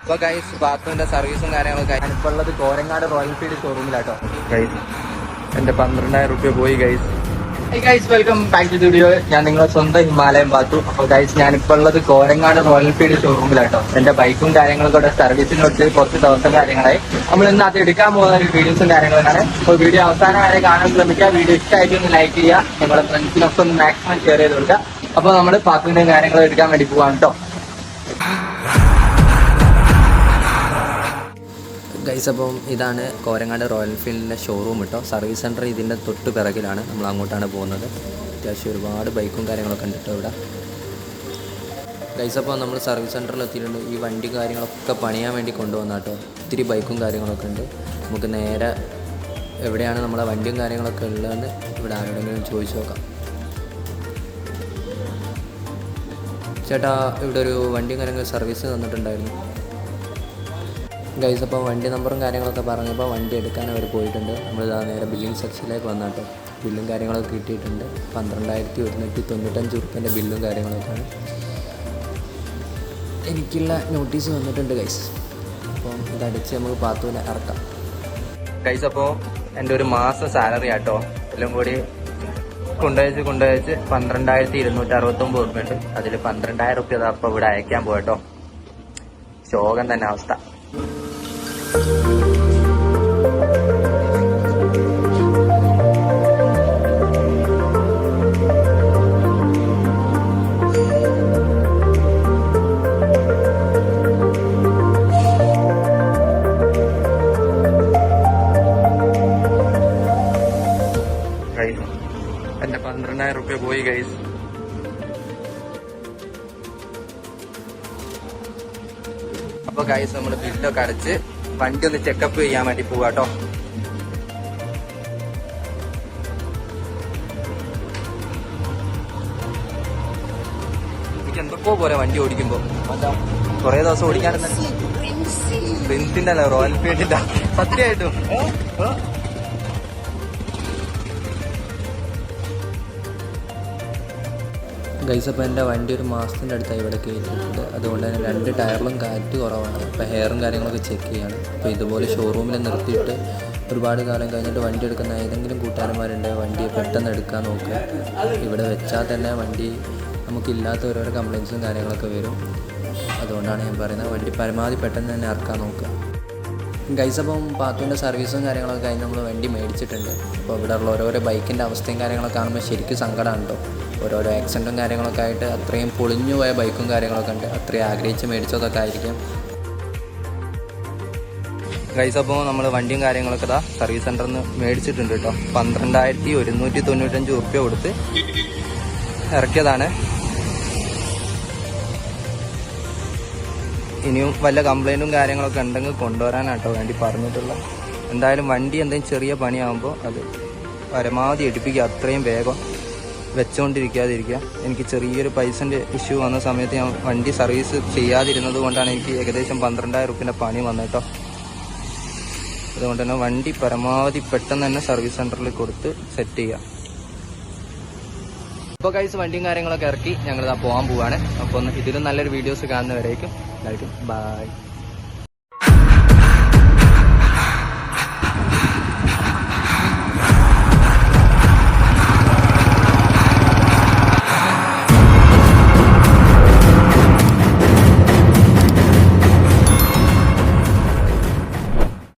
ഇപ്പൊ ഗൈസ് ബാത്റൂമിന്റെ സർവീസും കാര്യങ്ങളൊക്കെ ഞാനിപ്പോ ഉള്ളത് കോരങ്ങാട് റോയൽ ഫീൽഡ് ഷോറൂമിലാട്ടോ ഗൈസ് എന്റെ പന്ത്രണ്ടായിരം റുപ്യ പോയി guys guys welcome back to video ഞാൻ നിങ്ങളെ സ്വന്തം ഹിമാലയം ബാത്തു അപ്പൊ ഗൈസ് ഞാനിപ്പോ ഉള്ളത് കോരങ്ങാട് റോയൽ ഫീൽഡ് ഷോറൂമിലാട്ടോ എന്റെ ബൈക്കും കാര്യങ്ങളൊക്കെ ഇവിടെ സർവീസിന് വെച്ച് കുറച്ച് ദിവസം കാര്യങ്ങളായി. നമ്മൾ ഇന്ന് അത് എടുക്കാൻ പോകുന്ന വീഡിയോസും കാര്യങ്ങളൊക്കെയാണ് അപ്പോൾ വീഡിയോ അവസാനം വരെ കാണാൻ ശ്രമിക്കുക. വീഡിയോ ഇഷ്ടമായിട്ട് ഒന്ന് ലൈക്ക് ചെയ്യുക. നിങ്ങളുടെ ഫ്രണ്ട്സിനൊക്കെ ഒന്ന് മാക്സിമം ഷെയർ ചെയ്ത് കൊടുക്കുക. അപ്പൊ നമ്മൾ പാത്തിന്റെയും കാര്യങ്ങളും എടുക്കാൻ വേണ്ടി പോവാണ് കേട്ടോ ഗൈസ് അപ്പം ഇതാണ് കോരങ്ങാട് റോയൽ ഫീൽഡിന്റെ ഷോറൂം കേട്ടോ സർവീസ് സെന്റർ ഇതിന്റെ തൊട്ട് പിറകിലാണ് നമ്മൾ അങ്ങോട്ടാണ് പോകുന്നത്. അത്യാവശ്യം ഒരുപാട് ബൈക്കും കാര്യങ്ങളൊക്കെ ഉണ്ട് കേട്ടോ ഇവിടെ. ഗൈസ് അപ്പോൾ നമ്മൾ സർവീസ് സെന്ററിൽ എത്തിയിട്ടുണ്ട്. ഈ വണ്ടി കാര്യങ്ങളൊക്കെ പണിയാൻ വേണ്ടി കൊണ്ടുവന്ന കേട്ടോ ഒത്തിരി ബൈക്കും കാര്യങ്ങളൊക്കെ ഉണ്ട്. നമുക്ക് നേരെ എവിടെയാണ് നമ്മളെ വണ്ടിയും കാര്യങ്ങളൊക്കെ ഉള്ളതെന്ന് ഇവിടെ ആരോടെങ്കിലും ചോദിച്ചു നോക്കാം. ചേട്ടാ ഇവിടെ ഒരു വണ്ടിയും കാര്യങ്ങളും സർവീസ് തന്നിട്ടുണ്ടായിരുന്നു. ഗൈസ് അപ്പോൾ വണ്ടി നമ്പറും കാര്യങ്ങളൊക്കെ പറഞ്ഞപ്പോൾ വണ്ടി എടുക്കാൻ അവർ പോയിട്ടുണ്ട്. നമ്മൾ നേരെ ബില്ലിംഗ് സെക്ഷനിലേക്ക് വന്നാട്ടോ ബില്ലും കാര്യങ്ങളൊക്കെ കിട്ടിയിട്ടുണ്ട്. പന്ത്രണ്ടായിരത്തി ഒരുന്നൂറ്റി തൊണ്ണൂറ്റഞ്ച് ഉറുപ്പ്യന്റെ ബില്ലും കാര്യങ്ങളൊക്കെയാണ് എനിക്കുള്ള നോട്ടീസ് വന്നിട്ടുണ്ട് ഗൈസ് അപ്പോൾ ഇതടിച്ച് നമുക്ക് പാത്തൂല ഇറക്കാം. ഗൈസ് അപ്പോൾ എന്റെ ഒരു മാസം സാലറി ആട്ടോ എല്ലാം കൂടി കൊണ്ടുവച്ച് കൊണ്ടുവച്ച് പന്ത്രണ്ടായിരത്തി ഇരുന്നൂറ്റി അറുപത്തൊമ്പത് റുപ്യ ഉണ്ട്. അതിൽ പന്ത്രണ്ടായിരം റുപ്യ അപ്പൊ ഇവിടെ അയക്കാൻ പോയിട്ടോ ശോകം തന്നെ അവസ്ഥ. ഗൈസ് എന്റെ പന്ത്രണ്ടായിരം റുപ്യ പോയി ഗൈസ് അപ്പൊ ഗൈസ് നമ്മൾ ബില്ലൊക്കെ അടച്ച് വണ്ടി ഒന്ന് ചെക്കപ്പ് ചെയ്യാൻ വേണ്ടി പോവാട്ടോ എന്തൊക്കെ പോലെ വണ്ടി ഓടിക്കുമ്പോ. അതാ കൊറേ ദിവസം ഓടിക്കാറുണ്ട് പ്രിൻസിന്റെ അല്ല റോയൽ ഫീൽഡിന്റെ സത്യമായിട്ടും. ഗൈസ് അപ്പോൾ എന്റെ വണ്ടി ഒരു മാസത്തിന്റെ അടുത്തായി ഇവിടെ കയറ്റിയിട്ടുണ്ട്. അതുകൊണ്ട് തന്നെ രണ്ട് ടയറിലും കാറ്റ് കുറവാണ്. അപ്പോൾ ഹെയറും കാര്യങ്ങളൊക്കെ ചെക്ക് ചെയ്യാണ്. അപ്പോൾ ഇതുപോലെ ഷോറൂമിൽ നിർത്തിയിട്ട് ഒരുപാട് കാലം കഴിഞ്ഞിട്ട് വണ്ടി എടുക്കുന്ന ഏതെങ്കിലും കൂട്ടുകാരന്മാരുണ്ടെങ്കിൽ വണ്ടി പെട്ടെന്ന് എടുക്കാൻ നോക്കുക. ഇവിടെ വെച്ചാൽ തന്നെ വണ്ടി നമുക്കില്ലാത്ത ഓരോരോ കംപ്ലയിൻസും കാര്യങ്ങളൊക്കെ വരും. അതുകൊണ്ടാണ് ഞാൻ പറയുന്നത് വണ്ടി പരമാവധി പെട്ടെന്ന് തന്നെ ഇറക്കാൻ നോക്കുക. ഗൈസ് അപ്പം പാത്തുവിന്റെ സർവീസും കാര്യങ്ങളൊക്കെ കഴിഞ്ഞ് നമ്മൾ വണ്ടി മേടിച്ചിട്ടുണ്ട്. അപ്പോൾ ഇവിടെ ഉള്ള ഓരോരോ ബൈക്കിന്റെ അവസ്ഥയും കാര്യങ്ങളൊക്കെ കാണുമ്പോൾ ശരിക്കും സങ്കടമാണ് കേട്ടോ. ഓരോരോ ആക്സിഡന്റും കാര്യങ്ങളൊക്കെ ആയിട്ട് അത്രയും പൊളിഞ്ഞു പോയ ബൈക്കും കാര്യങ്ങളൊക്കെ ഉണ്ട്. അത്രയും ആഗ്രഹിച്ച് മേടിച്ചതൊക്കെ ആയിരിക്കും. ഗൈസ് അപ്പോൾ നമ്മൾ വണ്ടിയും കാര്യങ്ങളൊക്കെ ഇതാ സർവീസ് സെന്ററിൽ നിന്ന് മേടിച്ചിട്ടുണ്ട് കേട്ടോ പന്ത്രണ്ടായിരത്തി ഒരുന്നൂറ്റി തൊണ്ണൂറ്റഞ്ച് ഉറുപ്പ്യ കൊടുത്ത് ഇറക്കിയതാണ്. ഇനിയും വല്ല കംപ്ലൈന്റും കാര്യങ്ങളൊക്കെ ഉണ്ടെങ്കിൽ കൊണ്ടുവരാനാട്ടോ വേണ്ടി പറഞ്ഞിട്ടുള്ള. എന്തായാലും വണ്ടി എന്തെങ്കിലും ചെറിയ പണിയാകുമ്പോൾ അത് പരമാവധി എടുപ്പിക്കുക. അത്രയും വേഗം വെച്ചുകൊണ്ടിരിക്കാതിരിക്കുക എനിക്ക് ചെറിയൊരു പൈസന്റെ ഇഷ്യൂ വന്ന സമയത്ത് ഞാൻ വണ്ടി സർവീസ് ചെയ്യാതിരുന്നത് കൊണ്ടാണ് എനിക്ക് ഏകദേശം പന്ത്രണ്ടായിരം റുപ്യന്റെ പണി വന്നേട്ടോ അതുകൊണ്ട് തന്നെ വണ്ടി പരമാവധി പെട്ടെന്ന് തന്നെ സർവീസ് സെന്ററിൽ കൊടുത്ത് സെറ്റ് ചെയ്യാം ഇപ്പോൾ കൈസ് വണ്ടിയും കാര്യങ്ങളൊക്കെ ഇറക്കി ഞങ്ങൾ പോകാൻ പോവാണ്. അപ്പോൾ ഇതിലും നല്ലൊരു വീഡിയോസ് കാണുന്നവരേക്കും. എല്ലാവർക്കും ബൈ